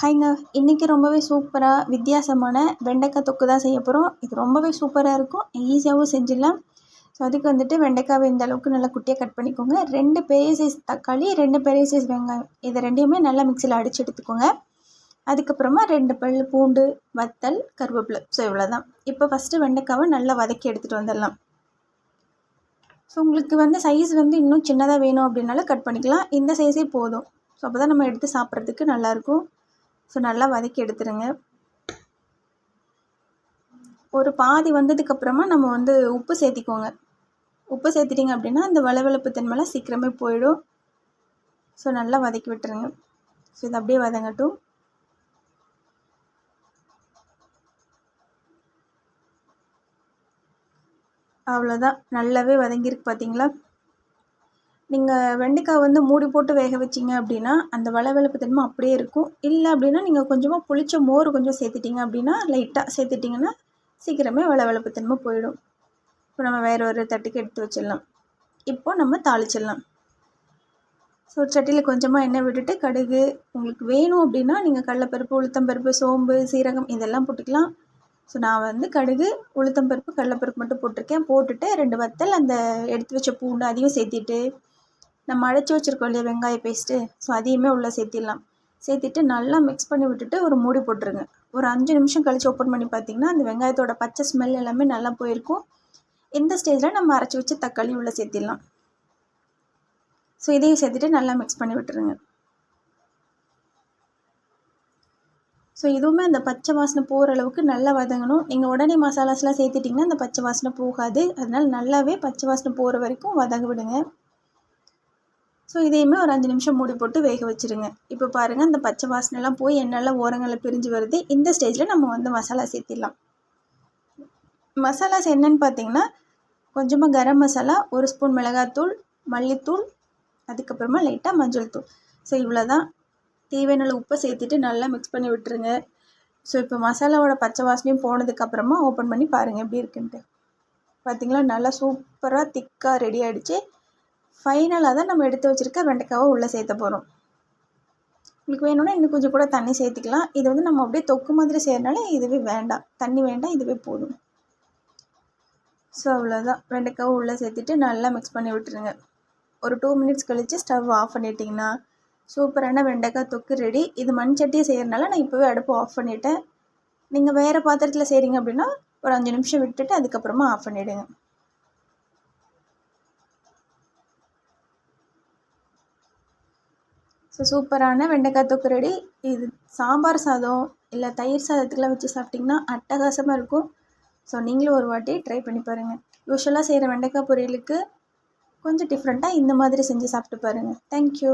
ஹைங்க இன்றைக்கி ரொம்பவே சூப்பராக வித்தியாசமான வெண்டைக்காய் தொக்கு தான் செய்ய போகிறோம் இது ரொம்பவே சூப்பராக இருக்கும். ஈஸியாகவும் செஞ்சிடலாம். ஸோ அதுக்கு வந்துட்டு வெண்டைக்காவை இந்த அளவுக்கு நல்லா குட்டியாக கட் பண்ணிக்கோங்க. ரெண்டு பெரிய சைஸ் தக்காளி ரெண்டு பெரிய சைஸ் வெங்காயம். இதை ரெண்டையுமே நல்லா மிக்சியில் அடித்து எடுத்துக்கோங்க. அதுக்கப்புறமா ரெண்டு பல் பூண்டு வத்தல் கருவேப்பிலை. ஸோ இவ்வளோ தான் இப்போ ஃபஸ்ட்டு வெண்டைக்காவை நல்லா வதக்கி எடுத்துகிட்டு வந்துடலாம். ஸோ உங்களுக்கு வந்து சைஸ் வந்து இன்னும் சின்னதாக வேணும் அப்படின்னாலும் கட் பண்ணிக்கலாம். இந்த சைஸே போதும். ஸோ அப்போ தான் நம்ம எடுத்து சாப்பிட்றதுக்கு நல்லாயிருக்கும் ஸோ நல்லா வதக்கி எடுத்துருங்க. ஒரு பாதி வந்ததுக்கப்புறமா நம்ம வந்து உப்பு சேர்த்திக்கோங்க. உப்பு சேர்த்துட்டிங்க அப்படின்னா அந்த வளவளப்பு தன்மைலாம் சீக்கிரமே போயிடும். ஸோ நல்லா வதக்கி விட்டுருங்க. ஸோ இது அப்படியே வதங்கட்டும். அவ்வளோதான் நல்லாவே வதங்கியிருக்கு பார்த்தீங்களா நீங்கள் வெண்டைக்காய் வந்து மூடி போட்டு வேக வச்சிங்க அப்படின்னா அந்த வளவளப்பு தன்மை அப்படியே இருக்கும். இல்லை அப்படின்னா நீங்கள் கொஞ்சமாக புளிச்ச மோர் கொஞ்சம் சேர்த்துட்டிங்க அப்படின்னா லைட்டாக சேர்த்துட்டிங்கன்னா சீக்கிரமே வளவளப்பு தன்மை போயிடும். இப்போ நம்ம வேறு ஒரு தட்டுக்கு எடுத்து வச்சிடலாம். இப்போ நம்ம தாளிச்சிடலாம். ஸோ சட்டியில் கொஞ்சமாக எண்ணெய் விட்டுட்டு கடுகு உங்களுக்கு வேணும் அப்படின்னா நீங்கள் கடலப்பருப்பு உளுத்தம்பருப்பு சோம்பு சீரகம் இதெல்லாம் போட்டுக்கலாம். ஸோ நான் வந்து கடுகு உளுத்தம்பருப்பு கடலப்பருப்பு மட்டும் போட்டிருக்கேன். போட்டுட்டு ரெண்டு வத்தல் அந்த எடுத்து வச்ச பூண்டு அதையும் சேர்த்திட்டு நம்ம அடைச்சி வச்சுருக்கோம் இல்லையா வெங்காய பேஸ்ட்டு ஸோ அதையுமே உள்ளே சேர்த்திடலாம். சேர்த்திட்டு நல்லா மிக்ஸ் பண்ணி விட்டுட்டு ஒரு மூடி போட்டுருங்க. ஒரு அஞ்சு நிமிஷம் கழித்து ஓப்பன் பண்ணி பார்த்தீங்கன்னா அந்த வெங்காயத்தோட பச்சை ஸ்மெல் எல்லாமே நல்லா போயிருக்கும். இந்த ஸ்டேஜில் நம்ம அரைச்சி வச்சு தக்காளி உள்ளே சேர்த்திடலாம். ஸோ இதையும் சேர்த்துட்டு நல்லா மிக்ஸ் பண்ணி விட்டுருங்க. ஸோ இதுவுமே அந்த பச்சை வாசனை போகிற அளவுக்கு நல்லா வதங்கணும். நீங்கள் உடனே மசாலாஸ்லாம் சேர்த்துட்டிங்கன்னா அந்த பச்சை வாசனை போகாது. அதனால் நல்லாவே பச்சை வாசனை போகிற வரைக்கும் வதங்க விடுங்க. ஸோ இதையுமே ஒரு அஞ்சு நிமிஷம் மூடி போட்டு வேக வச்சுருங்க. இப்போ பாருங்கள் அந்த பச்சை வாசனைலாம் போய் என்னெல்லாம் ஓரங்களில் பிரிஞ்சு வருது. இந்த ஸ்டேஜில் நம்ம வந்து மசாலா சேர்த்திடலாம். மசாலாஸ் என்னென்னு பார்த்தீங்கன்னா கொஞ்சமாக கரம் மசாலா ஒரு ஸ்பூன் மிளகாத்தூள் மல்லித்தூள் அதுக்கப்புறமா லைட்டாக மஞ்சள் தூள். ஸோ இவ்வளோ தான் தேவையான உப்பை சேர்த்துட்டு நல்லா மிக்ஸ் பண்ணி விட்டுருங்க. ஸோ இப்போ மசாலாவோட பச்சை வாசனையும் போனதுக்கப்புறமா ஓப்பன் பண்ணி பாருங்கள் எப்படி இருக்குன்ட்டு. பார்த்திங்களா நல்லா சூப்பராக திக்காக ரெடி ஆகிடுச்சு ஃபைனலாக தான் நம்ம எடுத்து வச்சுருக்க வெண்டைக்காவை உள்ளே சேர்த்த போகிறோம் உங்களுக்கு வேணும்னா இன்னும் கொஞ்சம் கூட தண்ணி சேர்த்துக்கலாம். இது வந்து நம்ம அப்படியே தொக்கு மாதிரி செய்கிறனால இதுவே வேண்டாம். தண்ணி வேண்டாம் இதுவே போதும். ஸோ அவ்வளோதான் வெண்டைக்காவை உள்ளே சேர்த்துட்டு நல்லா மிக்ஸ் பண்ணி விட்டுருங்க. ஒரு டூ மினிட்ஸ் கழித்து ஸ்டவ் ஆஃப் பண்ணிட்டிங்கன்னா சூப்பரான வெண்டைக்காய் தொக்கு ரெடி இது மண் சட்டியை செய்கிறனால நான் இப்போவே அடுப்பு ஆஃப் பண்ணிவிட்டேன் நீங்கள் வேறு பாத்திரத்தில் செய்கிறீங்க அப்படின்னா ஒரு அஞ்சு நிமிஷம் விட்டுட்டு அதுக்கப்புறமா ஆஃப் பண்ணிவிடுங்க ஸோ சூப்பரான வெண்டைக்காய் தொக்கு ரெடி இது சாம்பார் சாதம் இல்லை தயிர் சாதத்துக்கெலாம் வச்சு சாப்பிட்டிங்கன்னா அட்டகாசமாக இருக்கும். ஸோ நீங்களும் ஒரு வாட்டி ட்ரை பண்ணி பாருங்கள் யூஸ்வலாக செய்கிற வெண்டைக்காய் பொரியலுக்கு கொஞ்சம் டிஃப்ரெண்ட்டாக இந்த மாதிரி செஞ்சு சாப்பிட்டு பாருங்கள் தேங்க்யூ